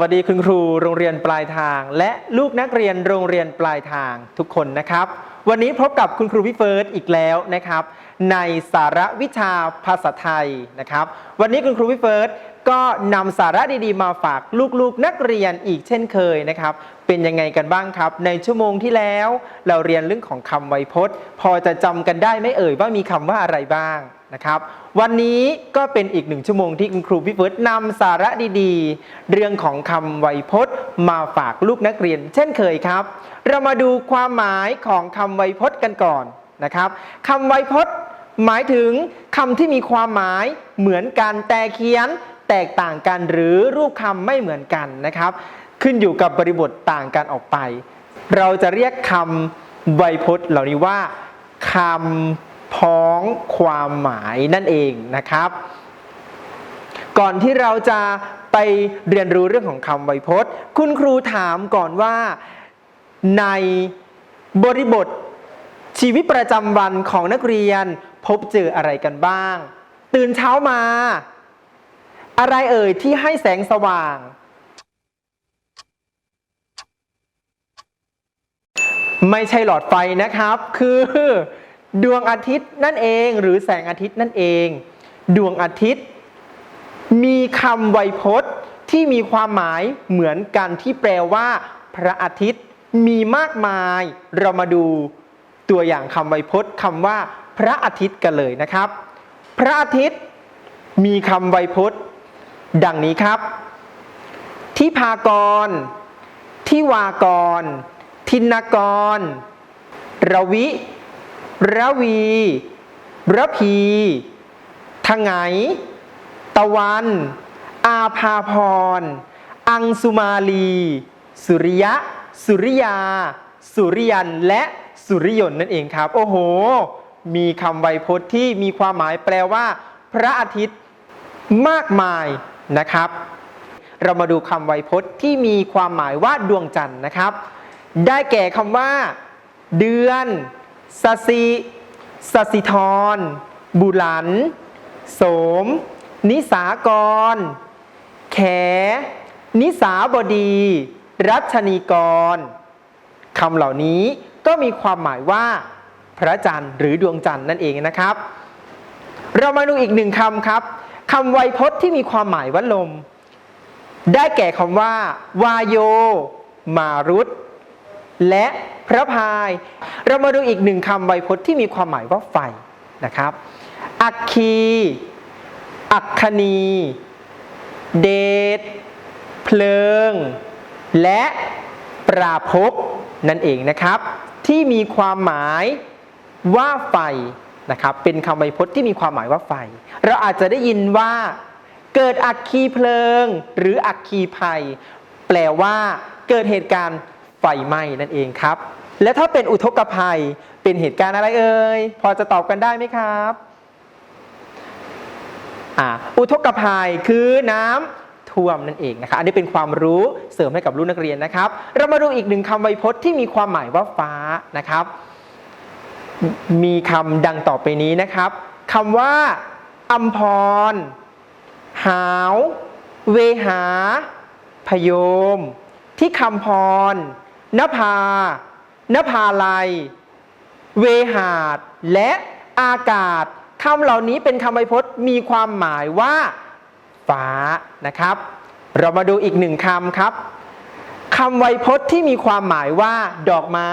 วัสดีคุณครูโรงเรียนปลายทาง และลูกนักเรียนโรงเรียนปลายทางทุกคนนะครับ วันนี้พบกับคุณครูพี่เฟิร์สอีกแล้วนะครับ ในสาระวิชาภาษาไทยนะครับ วันนี้คุณครูพี่เฟิร์สก็นำสาระดีๆ มาฝากลูกๆนักเรียนอีกเช่นเคยนะครับ เป็นยังไงกันบ้างครับ ในชั่วโมงที่แล้ว เราเรียนเรื่องของคำไวยพจน์ พอจะจำกันได้ไม่เอ่ยว่ามีคำว่าอะไรบ้าง นะครับ วันนี้ก็เป็นอีกหนึ่งชั่วโมงที่คุณครูพี่เฟิร์สนำสาระดีๆ เรื่องของคำไวยพจน์ มาฝากลูกนักเรียน เช่นเคยครับ เรามาดูความหมายของคำไวยพจน์กันก่อนนะครับคำไวยพจน์ หมายถึงคำที่มีความหมายเหมือนกันแต่เขียนแตกต่างกันหรือรูปคำไม่เหมือนกันนะครับ ขึ้นอยู่กับบริบทต่างกันออกไป เราจะเรียกคำไวยพจน์เหล่านี้ว่าคำ พ้องความหมายนั่นเองนะครับ ก่อนที่เราจะไปเรียนรู้เรื่องของคำไวยพจน์ คุณครูถามก่อนว่าในบริบทชีวิตประจำวันของนักเรียนพบเจออะไรกันบ้าง ตื่นเช้ามา อะไรเอ่ยที่ให้แสงสว่าง ไม่ใช่หลอดไฟนะครับคือ ดวงอาทิตย์นั่นเองหรือแสงอาทิตย์นั่นเอง ดวงอาทิตย์ มีคำไวยพจน์ที่มีความหมายเหมือนกันที่แปลว่า พระอาทิตย์มีมากมาย เรามาดูตัวอย่างคำไวยพจน์คำว่า พระอาทิตย์กันเลยนะครับ พระอาทิตย์ มีคำไวยพจน์ ดังนี้ครับที่พากรที่วากร ทินากร ระวิ ระวีระพีทงไงตะวัน อาภาพร อังสุมาลี สุริยะ สุริยา สุริยัน และสุริยนต์นั่นเองครับ โอ้โห มีคำไวยพจน์ที่มีความหมายแปลว่า พระอาทิตย์มากมายนะครับ เรามาดูคำไวยพจน์ที่มีความหมายว่าดวงจันทร์นะครับ ได้แก่คำว่า เดือน สสิสสิธร บุหลัน โสม นิสากร แข นิสาบดี รัชนีกรคำเหล่านี้ก็มีความหมายว่า พระจันทร์หรือดวงจันทร์นั่นเองนะครับ เรามาดูอีกหนึ่งคำครับคำไวยพจน์ที่มีความหมายว่าลม ได้แก่คำว่า วาโย มารุต และพระพาย เรามาดูอีกหนึ่งคำไวยพจน์ที่มีความหมายว่าไฟนะครับ อัคคี อัคคณี เดช เพลิง และปราภพนั่นเองนะครับ ที่มีความหมายว่าไฟนะครับ เป็นคำไวยพจน์ที่มีความหมายว่าไฟ เราอาจจะได้ยินว่า เกิดอัคคีเพลิง หรืออัคคีภัย แปลว่า เกิดเหตุการณ์ ฟไหม้นั่นเองครับ และถ้าเป็นอุทกภัยเป็นเหตุการณ์อะไรเอ่ยพอจะตอบกันได้ไหมครับอ่าอุทกภัยคือน้ำท่วมนั่นเองนะครับอันนี้เป็นความรู้เสริมให้กับลูกนักเรียนนะครับ เรามาดูอีกหนึ่งคำไวยพจน์ที่มีความหมายว่าฟ้านะครับ มีคำดังต่อไปนี้นะครับคำว่าอัมพร หาว เวหา พยม ที่คำพร นภานภาลัย เวหาด และอากาศคำเหล่านี้เป็นคำไวยพจน์มีความหมายว่า ฟ้านะครับ เรามาดูอีกหนึ่งคำครับคำไวยพจน์ที่มีความหมายว่า ดอกไม้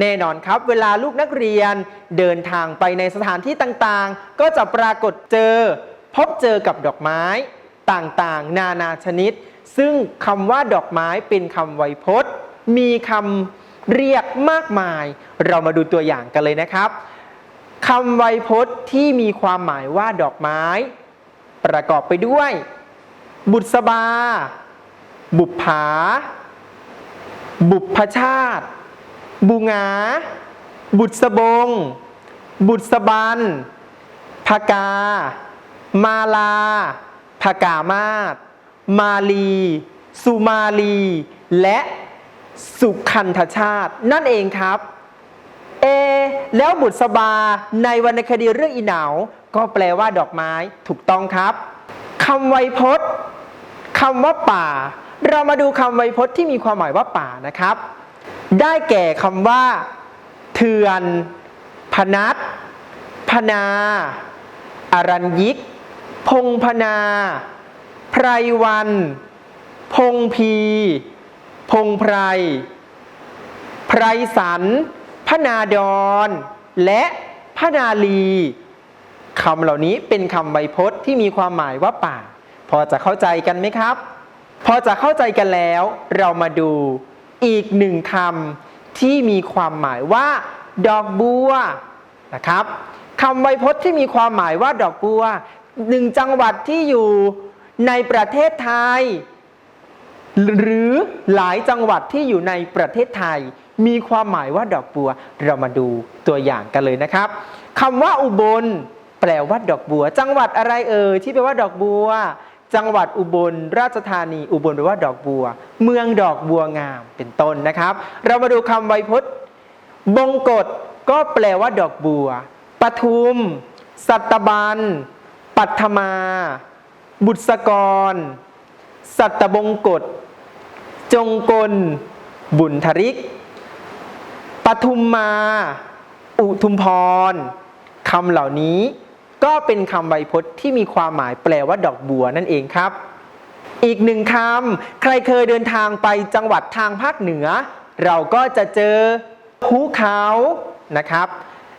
แน่นอนครับ เวลาลูกนักเรียน เดินทางไปในสถานที่ต่างๆ ก็จะปรากฏเจอ พบเจอกับดอกไม้ต่างๆ นานาชนิด ซึ่งคำว่าดอกไม้เป็นคำไวยพจน์ มีคำเรียกมากมาย เรามาดูตัวอย่างกันเลยนะครับคำไวยพจน์ที่มีความหมายว่าดอกไม้ ประกอบไปด้วย บุษบา บุปผา บุพชาติ บุงา บุษบง บุษบันภกา มาลาภกามาศมาลี สุมาลี และ สุขันธชาติ นั่นเองครับ เอ แล้วบุษบาในวรรณคดีเรื่องอีเหนาก็แปลว่าดอกไม้ถูกต้องครับคำไวยพจน์คำว่าป่า เรามาดูคำไวยพจน์ที่มีความหมายว่าป่านะครับ ได้แก่คำว่า เถือน พนัสพนาอรัญยิก พงพนา ไพรวัน พงพี พงไพร ไพรสันพนาดร และพนาลีคำเหล่านี้เป็นคำไวยพจน์ที่มีความหมายว่าป่า พอจะเข้าใจกันไหมครับ พอจะเข้าใจกันแล้วเรามาดูอีกหนึ่งคำที่มีความหมายว่า ดอกบัวนะครับคำไวยพจน์ที่มีความหมายว่าดอกบัวหนึ่งจังหวัดที่อยู่ในประเทศไทย หรือหลายจังหวัดที่อยู่ในประเทศไทย มีความหมายว่าดอกบัว เรามาดูตัวอย่างกันเลยนะครับคำว่าอุบล แปลว่าดอกบัว จังหวัดอะไรเอ่ยที่แปลว่าดอกบัว จังหวัดอุบล ราชธานี อุบลแปลว่าดอกบัว เมืองดอกบัวงามเป็นต้นนะครับ เรามาดูคำไวยพจน์ บงกฎก็แปลว่าดอกบัวปทุม สัตบัน ปัทมา บุษกร สัตบงกฎ จงกล บุญทริก ปทุมมา อุทุมพรคำเหล่านี้ก็เป็นคำไวยพจน์ที่มีความหมายแปลว่าดอกบัวนั่นเองครับ อีกหนึ่งคำใครเคยเดินทางไปจังหวัดทางภาคเหนือ เราก็จะเจอภูเขานะครับ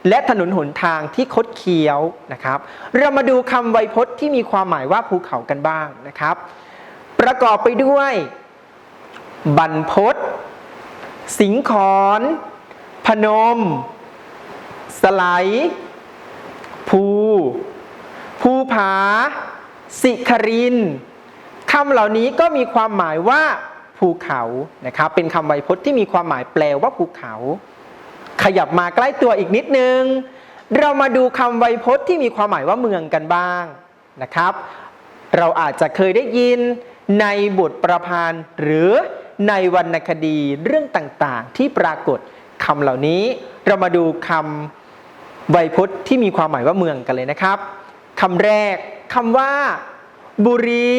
และถนนหนทางที่คดเคี้ยวนะครับ เรามาดูคำไวยพจน์ที่มีความหมายว่าภูเขากันบ้างนะครับ ประกอบไปด้วย บรรพตสิงขรพนม สไลด์ภู ภูผา สิครินคำเหล่านี้ก็มีความหมายว่าภูเขานะครับ เป็นคำไวยพจน์ที่มีความหมายแปลว่าภูเขา ขยับมาใกล้ตัวอีกนิดนึง เรามาดูคำไวยพจน์ที่มีความหมายว่าเมืองกันบ้างนะครับ เราอาจจะเคยได้ยินในบทประพันธ์หรือ ในวรรณคดีเรื่องต่างๆ ที่ปรากฏคำเหล่านี้ เรามาดูคำไวยพจน์ที่มีความหมายว่าเมืองกันเลยนะครับคำแรกคำว่า บุรี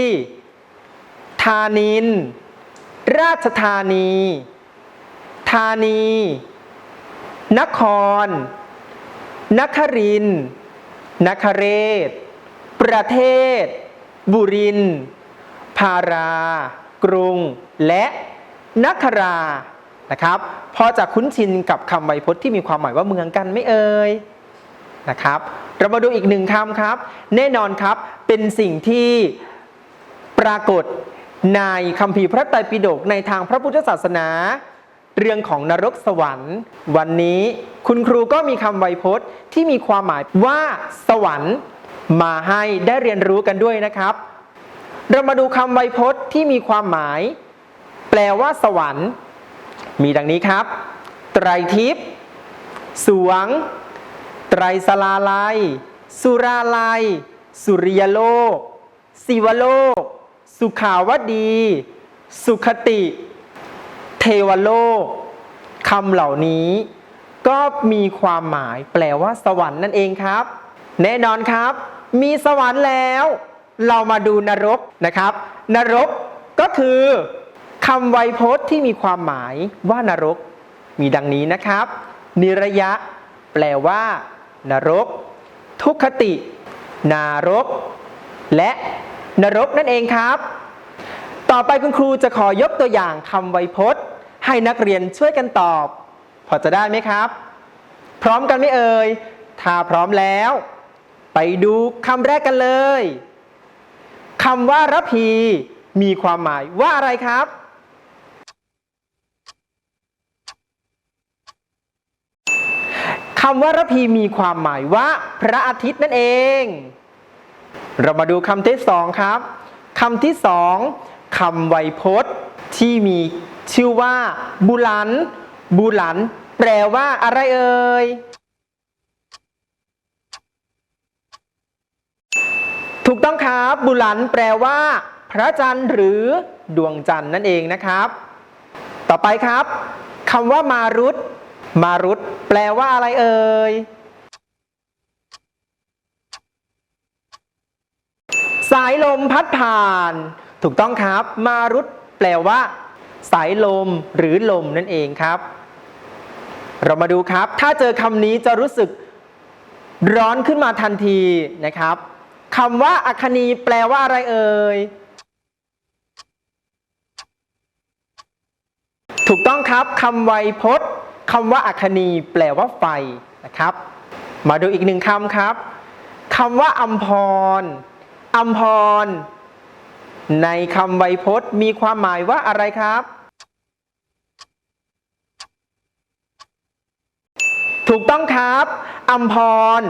ธานิน ราชธานี ธานี นคร นครินนคเรศ ประเทศ บุรินทร์พารากรุง และนครานะครับพอจะคุ้นชินกับคำไวยพจน์ที่มีความหมายว่าเมืองกันไม่เอ่ยนะครับ เรามาดูอีกหนึ่งคำครับ แน่นอนครับเป็นสิ่งที่ปรากฏในคัมภีพระไตรปิฎกในทางพระพุทธศาสนา เรื่องของนรกสวรรค์ วันนี้คุณครูก็มีคำไวยพจน์ที่มีความหมายว่าสวรรค์มาให้ได้เรียนรู้กันด้วยนะครับ เรามาดูคำไวยพจน์ที่มีความหมาย แปลว่าสวรรค์ มีดังนี้ครับ ไตรทิพย์สวง ไตรสลาลัย สุราลัย สุริยโลก สิวโลก สุขาวดี สุขติ เทวโลกคำเหล่านี้ก็มีความหมายแปลว่าสวรรค์นั่นเองครับ แน่นอนครับ มีสวรรค์แล้ว เรามาดูนรกนะครับ นรกก็คือ คำไวยพจน์ที่มีความหมายว่านรก มีดังนี้นะครับ นิระยะ แปลว่า นรก ทุกขติ นารก และนรกนั่นเองครับ ต่อไปคุณครูจะขอยกตัวอย่างคำไวยพจน์ ให้นักเรียนช่วยกันตอบ พอจะได้ไหมครับ พร้อมกันไหมเอ่ย ถ้าพร้อมแล้ว ไปดูคำแรกกันเลยคำว่าระพีมีความหมายว่าอะไรครับ คำว่าระพีมีความหมายว่า พระอาทิตย์นั่นเอง เรามาดูคำที่สองครับคำที่สองคำไวยพจน์ที่มีชื่อว่า บุหลัน บุหลัน แปลว่าอะไรเอ่ยถูกต้องครับ บุหลัน แปลว่า พระจันทร์หรือดวงจันทร์นั่นเองนะครับ ต่อไปครับคำว่ามารุต มารุตแปลว่าอะไรเอ่ย สายลมพัดผ่าน ถูกต้องครับ มารุตแปลว่า สายลมหรือลมนั่นเองครับ เรามาดูครับ ถ้าเจอคำนี้จะรู้สึกร้อนขึ้นมาทันทีนะครับคำว่าอัคนีแปลว่าอะไรเอ่ย ถูกต้องครับคำไวยพจน์ คำว่าอัคนีแปลว่าไฟนะครับ มาดูอีกหนึ่งคำครับคำว่าอัมพรอัมพร ในคำไวยพจน์มีความหมายว่าอะไรครับ ถูกต้องครับอัมพร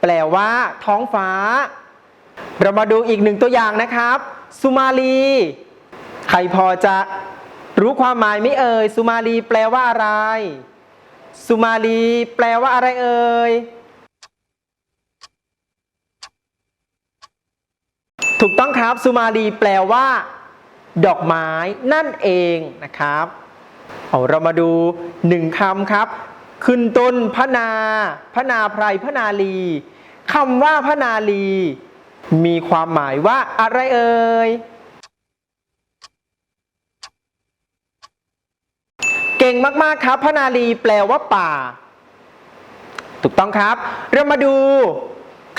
แปลว่า ท้องฟ้า เรามาดูอีกหนึ่งตัวอย่างนะครับ สุมาลี ใครพอจะรู้ความหมายไม่เอ่ย สุมาลีแปลว่าอะไร สุมาลีแปลว่าอะไรเอ่ย ถูกต้องครับ สุมาลีแปลว่า ดอกไม้นั่นเองนะครับ เอาเรามาดูหนึ่งคำครับ ขึ้นต้นพนา พนาไพรพนาลีคำว่าพนาลี มีความหมายว่าอะไรเอ่ย เก่งมาก ๆ ครับพนาลีแปลว่าป่า ถูกต้องครับ เรามาดู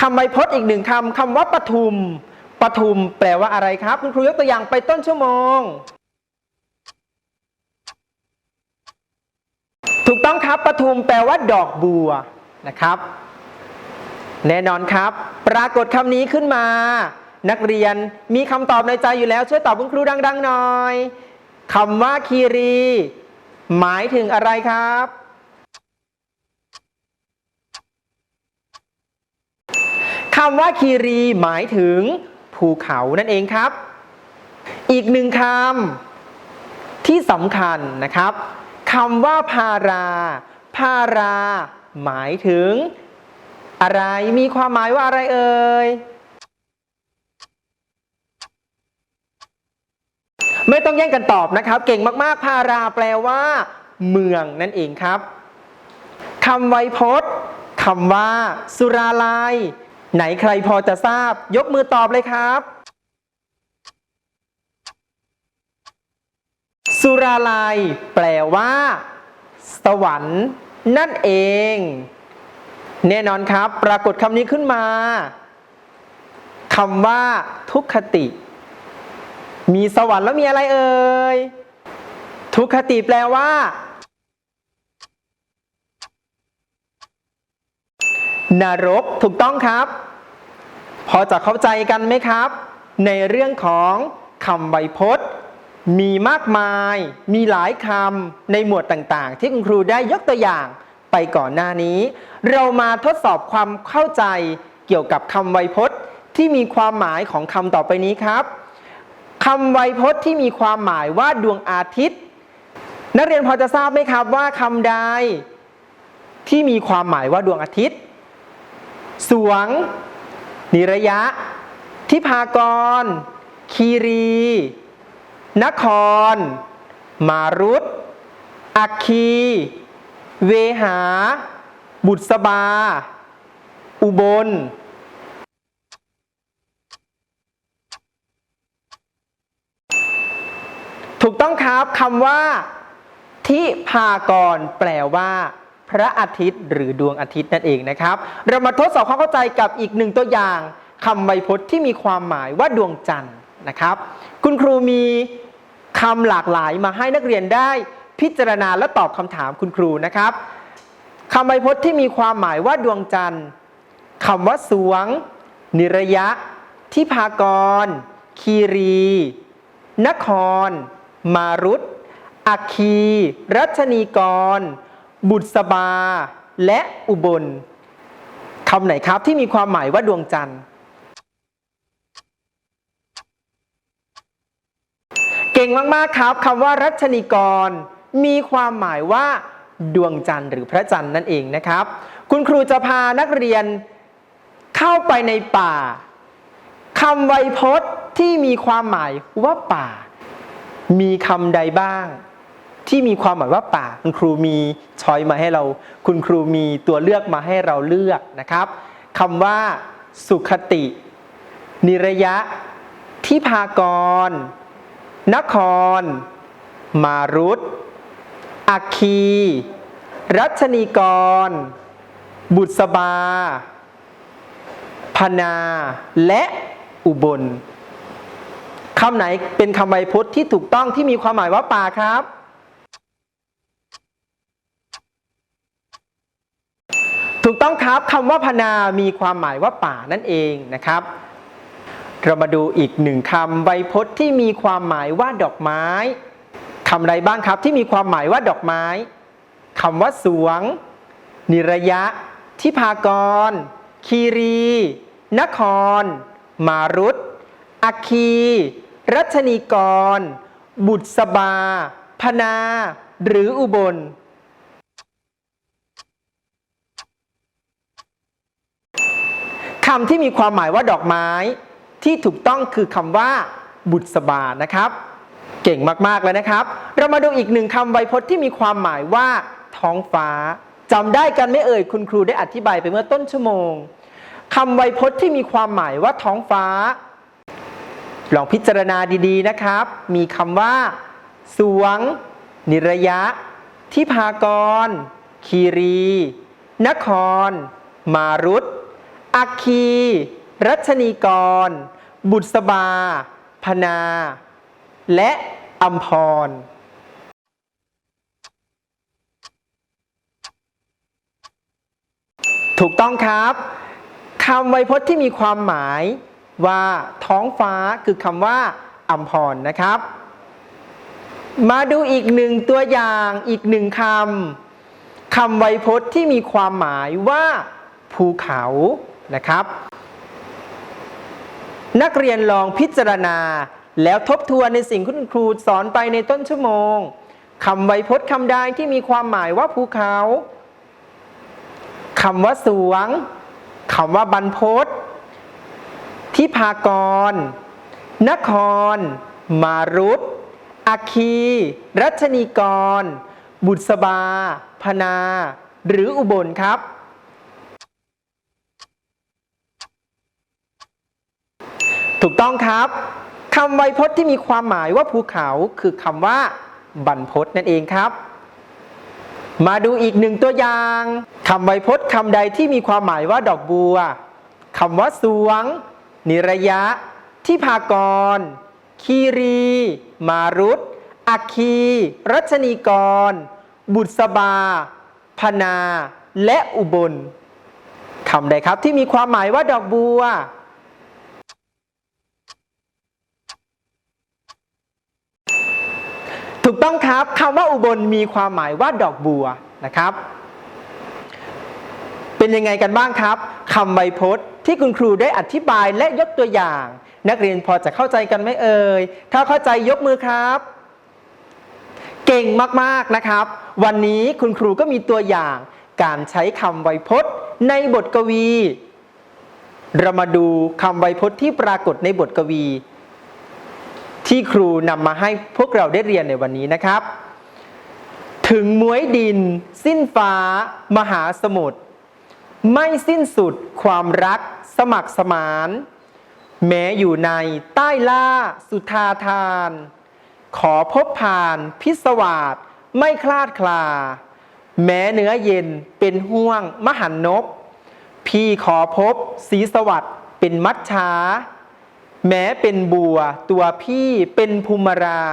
คำไวยพจน์อีกหนึ่งคำคำว่าปทุมปทุมแปลว่าอะไรครับ คุณครูยกตัวอย่างไปต้นชั่วโมง ถูกต้องครับปทุมแปลว่าดอกบัวนะครับ แน่นอนครับ ปรากฏคำนี้ขึ้นมา นักเรียนมีคำตอบในใจอยู่แล้ว ช่วยตอบคุณครูดัง ๆ หน่อยคำว่าคีรี หมายถึงอะไรครับ คำว่าคีรีหมายถึงภูเขานั่นเองครับ อีกหนึ่งคำที่สำคัญนะครับคำว่าพารา พารา หมายถึงอะไร มีความหมายว่าอะไรเอ่ย ไม่ต้องแย่งกันตอบนะครับ เก่งมากๆพาราแปลว่า เมืองนั่นเองครับคำไวยพจน์คำว่า สุราลัยไหนใครพอจะทราบ ยกมือตอบเลยครับ สุราลัยแปลว่า สวรรค์ นั่นเอง แน่นอนครับ ปรากฏคำนี้ขึ้นมาคำว่า ทุกขติ มีสวรรค์แล้วมีอะไรเอ่ย ทุกขติแปลว่า นรกถูกต้องครับ พอจะเข้าใจกันไหมครับ ในเรื่องของคำไวยพจน์ มีมากมาย มีหลายคำในหมวดต่างๆ ที่คุณครูได้ยกตัวอย่างไปก่อนหน้านี้ เรามาทดสอบความเข้าใจเกี่ยวกับคำไวยพจน์ ที่มีความหมายของคำต่อไปนี้ครับ คำไวยพจน์ที่มีความหมายว่าดวงอาทิตย์ นักเรียนพอจะทราบไหมครับว่าคำใดที่มีความหมายว่าดวงอาทิตย์ สวง นิระยะ ทิพากร คีรี นคร มารุตอัคคี เวหา บุษบา อุบล ถูกต้องครับคำว่า ทิพากร แปลว่า พระอาทิตย์หรือดวงอาทิตย์นั่นเองนะครับ เรามาทดสอบความเข้าใจกับอีกหนึ่งตัวอย่างคำไวยพจน์ที่มีความหมายว่าดวงจันทร์นะครับ คุณครูมีคำหลากหลายมาให้นักเรียนได้พิจารณาและตอบคำถามคุณครูนะครับคำไวยพจน์ที่มีความหมายว่าดวงจันทร์คำว่าสวง นิระยะ ทิพากร คีรี นคร มารุตอคคี รัชนีกร บุษบา และอุบลคำไหนครับที่มีความหมายว่าดวงจันทร์ เก่งมาก ๆ ครับคำว่ารัชนีกร มีความหมายว่า ดวงจันทร์หรือพระจันทร์นั่นเองนะครับ คุณครูจะพานักเรียนเข้าไปในป่าคำไวยพจน์ที่มีความหมายว่าป่า มีคำใดบ้าง ที่มีความหมายว่าป่าคุณครูมีช้อยมาให้เรา คุณครูมีตัวเลือกมาให้เราเลือกนะครับคำว่า สุขติ นิระยะ ทิพากร นคร มารุตอัคคี รัชนีกร บุษบาพนา และอุบล คำไหนเป็นคำไวยพจน์ที่ถูกต้องที่มีความหมายว่าป่าครับ ถูกต้องครับคำว่าพนามีความหมายว่าป่านั่นเองนะครับ เรามาดูอีกหนึ่งคำไวยพจน์ที่มีความหมายว่าดอกไม้คำใดบ้างครับที่มีความหมายว่าดอกไม้คำว่าสวง นิระยะ ทิพากร คีรี นคร มารุตอคี รัชนีกร บุษบา พนา หรืออุบล คำที่มีความหมายว่าดอกไม้ ที่ถูกต้องคือคำว่า บุษบานะครับ เก่งมากๆแล้วนะครับ เรามาดูอีกหนึ่งคำไวยพจน์ที่มีความหมายว่า ท้องฟ้าจำได้กันไม่เอ่ยคุณครูได้อธิบายไปเมื่อต้นชั่วโมงคำไวยพจน์ที่มีความหมายว่าท้องฟ้า ลองพิจารณาดีๆนะครับ มีคำว่า สวง นิระยะ ทิพากร คีรี นคร มารุตอัคคี รัชนีกร บุษบา พนา และอัมพรถูกต้องครับคำไวยพจน์ที่มีความหมาย ว่าท้องฟ้าคือคำว่าอัมพรนะครับ มาดูอีกหนึ่งตัวอย่างอีกหนึ่งคำคำไวยพจน์ที่มีความหมายว่า ภูเขานะครับ นักเรียนลองพิจารณา แล้วทบทวนในสิ่งที่คุณครูสอนไปในต้นชั่วโมงคำไวยพจน์คำใดที่มีความหมายว่าภูเขาคำว่าสวงคำว่าบรรพต ทิพากร นคร มารุตอัคคี รัชนีกร บุษบา พนา หรืออุบลครับ ถูกต้องครับคำไวยพจน์ที่มีความหมายว่าภูเขาคือคำว่า บรรพตนั่นเองครับ มาดูอีกหนึ่งตัวอย่างคำไวยพจน์คำใดที่มีความหมายว่าดอกบัวคำว่าสวง นิระยะ ทิพากร คีรี มารุตอัคคี รัชนีกร บุษบา พนา และอุบลคำใดครับที่มีความหมายว่าดอกบัวถูกต้องครับคำว่าอุบลมีความหมายว่าดอกบัวนะครับ เป็นยังไงกันบ้างครับคำไวยพจน์ ที่คุณครูได้อธิบายและยกตัวอย่าง นักเรียนพอจะเข้าใจกันไหมเอ่ย ถ้าเข้าใจยกมือครับ เก่งมากๆนะครับ วันนี้คุณครูก็มีตัวอย่าง การใช้คำไวยพจน์ ในบทกวี เรามาดูคำไวยพจน์ที่ปรากฏในบทกวี ที่ครูนำมาให้พวกเราได้เรียนในวันนี้นะครับ ถึงมวยดิน สิ้นฟ้า มหาสมุทร ไม่สิ้นสุดความรักสมัครสมาน แม้อยู่ในใต้ล่าสุธาทาน ขอพบผ่านพิศวาสไม่คลาดคลา แม้เนื้อเย็นเป็นห่วงมหันนบ พี่ขอพบสีสวัสด์เป็นมัดช้า แม้เป็นบัวตัวพี่เป็นภูมรา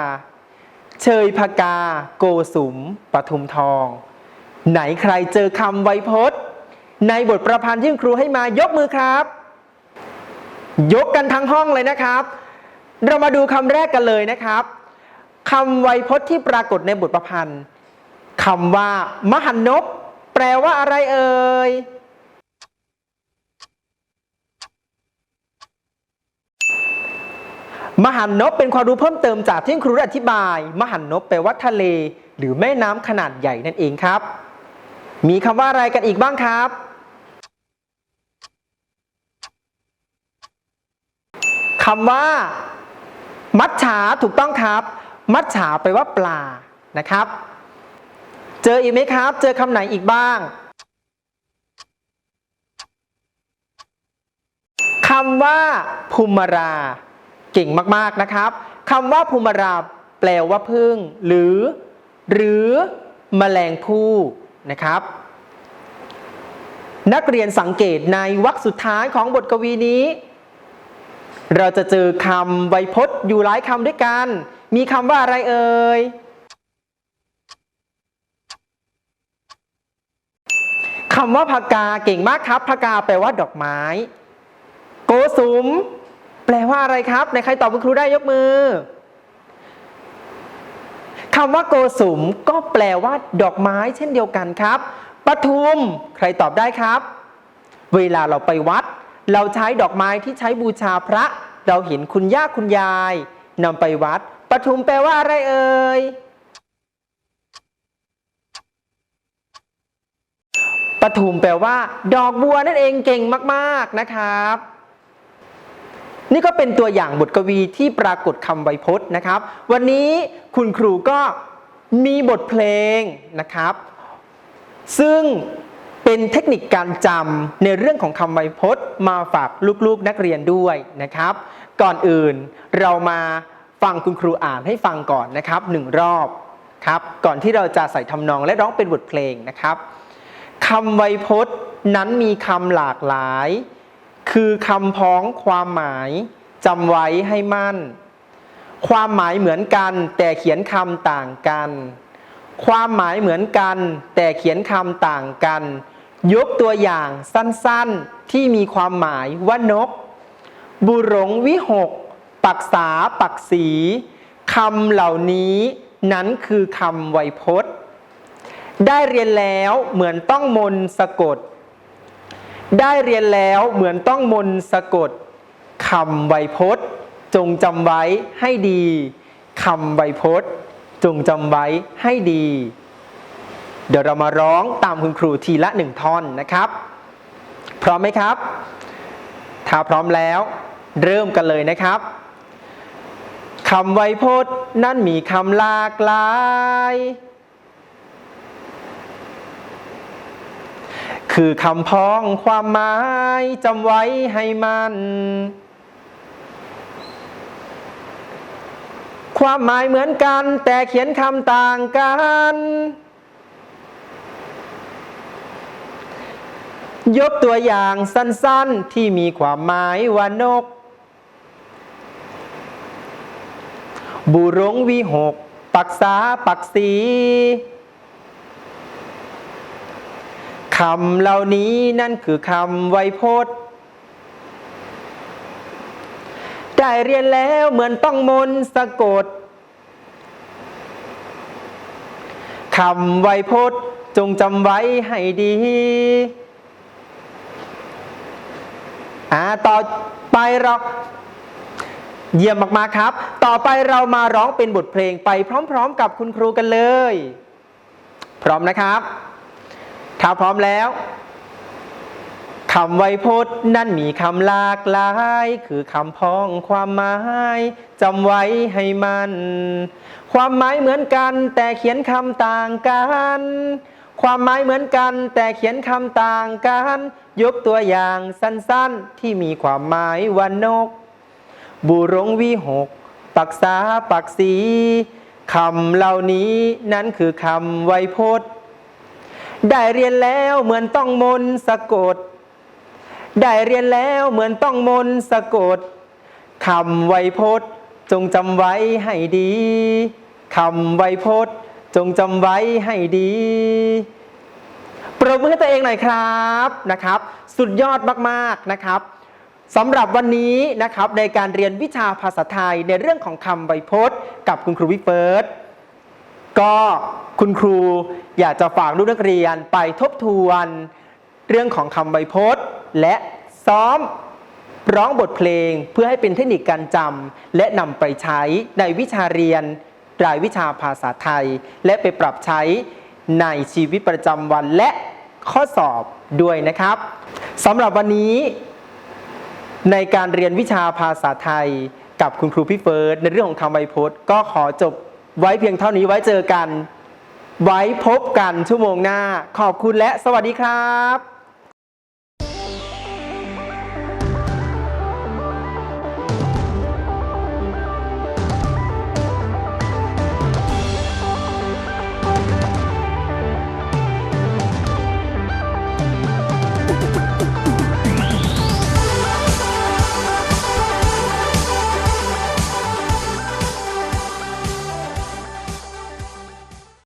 เชยพกาโกสุมปทุมทอง ไหนใครเจอคำไวพจน์ ในบทประพันธ์ที่ครูให้มายกมือครับ ยกกันทั้งห้องเลยนะครับ เรามาดูคำแรกกันเลยนะครับคำไวยพจน์ที่ปรากฏในบทประพันธ์คำว่า มหันนบแปลว่าอะไรเอ่ยมหันนบเป็นความรู้เพิ่มเติมจากที่ครูอธิบาย มหันนบแปลว่าทะเล หรือแม่น้ำขนาดใหญ่นั่นเองครับ มีคำว่าอะไรกันอีกบ้างครับ คำว่า มัดฉาถูกต้องครับ มัดฉาแปลว่าปลานะครับ เจออีกไหมครับ เจอคำไหนอีกบ้างคำว่าภูมิราเก่งมากๆนะครับคำว่าภูมิราแปลว่าพึ่ง หรือ หรือแมลงผู้นะครับ นักเรียนสังเกตในวรรคสุดท้ายของบทกวีนี้ เราจะเจอคำไวยพจน์อยู่หลายคำด้วยกัน มีคำว่าอะไรเอ่ย คำว่าพากาเก่งมากครับพากาแปลว่าดอกไม้ โกสุม แปลว่าอะไรครับในใครตอบคุณครูได้ยกมือคำว่าโกสุมก็แปลว่า ดอกไม้เช่นเดียวกันครับปทุม ใครตอบได้ครับ เวลาเราไปวัด เราใช้ดอกไม้ที่ใช้บูชาพระ เราเห็นคุณย่าคุณยายนำไปวัดปทุมแปลว่าอะไรเอ่ยปทุมแปลว่า ดอกบัวนั่นเองเก่งมาก ๆนะครับ นี่ก็เป็นตัวอย่างบทกวีที่ปรากฏคำไวยพจน์นะครับ วันนี้คุณครูก็มีบทเพลงนะครับ ซึ่ง เป็นเทคนิคการจำในเรื่องของคำไวยพจน์ มาฝากลูกๆนักเรียนด้วยนะครับ ก่อนอื่นเรามาฟังคุณครูอ่านให้ฟังก่อนนะครับหนึ่งรอบครับ ก่อนที่เราจะใส่ทำนองและร้องเป็นบทเพลงนะครับคำไวยพจน์นั้นมีคำหลากหลาย คือคำพ้องความหมายจำไว้ให้มั่น ความหมายเหมือนกัน แต่เขียนคำต่างกัน ความหมายเหมือนกัน แต่เขียนคำต่างกัน ยกตัวอย่างสั้นๆที่มีความหมายว่านก บุรงวิหก ปักษาปักสีคำเหล่านี้นั้นคือคำไวยพจน์ ได้เรียนแล้วเหมือนต้องมนสะกด ได้เรียนแล้วเหมือนต้องมนสะกดคำไวยพจน์ จงจำไว้ให้ดีคำไวยพจน์ จงจำไว้ให้ดี เดี๋ยวเรามาร้องตามคุณครูทีละหนึ่งท่อนนะครับ พร้อมไหมครับ ถ้าพร้อมแล้ว เริ่มกันเลยนะครับคำไวยพจน์นั้นมีคำหลากหลาย คือคำพ้องความหมายจำไว้ให้มัน ความหมายเหมือนกันแต่เขียนคำต่างกัน ยกตัวอย่างสั้นๆที่มีความหมายว่านก บุรงวิหก ปักษาปักสีคำเหล่านี้นั่นคือคำไวยพจน์ ได้เรียนแล้วเหมือนต้องมนสะกดคำไวยพจน์จงจำไว้ให้ดี อ่าต่อไปเราเยี่ยมมากๆครับ ต่อไปเรามาร้องเป็นบทเพลงไปพร้อมๆกับคุณครูกันเลย พร้อมนะครับ ถ้าพร้อมแล้วคำไวยพจน์นั่นมีคำหลากหลาย คือคำพ้องความหมายจำไว้ให้มัน ความหมายเหมือนกัน แต่เขียนคำต่างกัน ความหมายเหมือนกัน แต่เขียนคำต่างกัน ยกตัวอย่างสั้นๆที่มีความหมายว่านก บุรงวิหก ปักษาปักสีคำเหล่านี้นั้นคือคำไวยพจน์ ได้เรียนแล้วเหมือนต้องมนสะกด ได้เรียนแล้วเหมือนต้องมนสะกดคำไวยพจน์จงจำไว้ให้ดีคำไวยพจน์จงจำไว้ให้ดี ปรบมือให้ตัวเองหน่อยครับนะครับ สุดยอดมากๆนะครับสำหรับวันนี้นะครับในการเรียนวิชาภาษาไทยในเรื่องของคำไวยพจน์กับคุณครูวิเฟิร์สก็คุณครูอยากจะฝากลูกนักเรียนไปทบทวนเรื่องของคำไวยพจน์ และซ้อมร้องบทเพลงเพื่อให้เป็นเทคนิคการจำและนำไปใช้ในวิชาเรียนรายวิชาภาษาไทย และไปปรับใช้ ในชีวิตประจำวันและข้อสอบด้วยนะครับสำหรับวันนี้ ในการเรียนวิชาภาษาไทยกับคุณครูพี่เฟิร์สในเรื่องของคำไวยพจน์ก็ขอจบไว้เพียงเท่านี้ไว้เจอกัน ไว้พบกันชั่วโมงหน้า ขอบคุณและสวัสดีครับ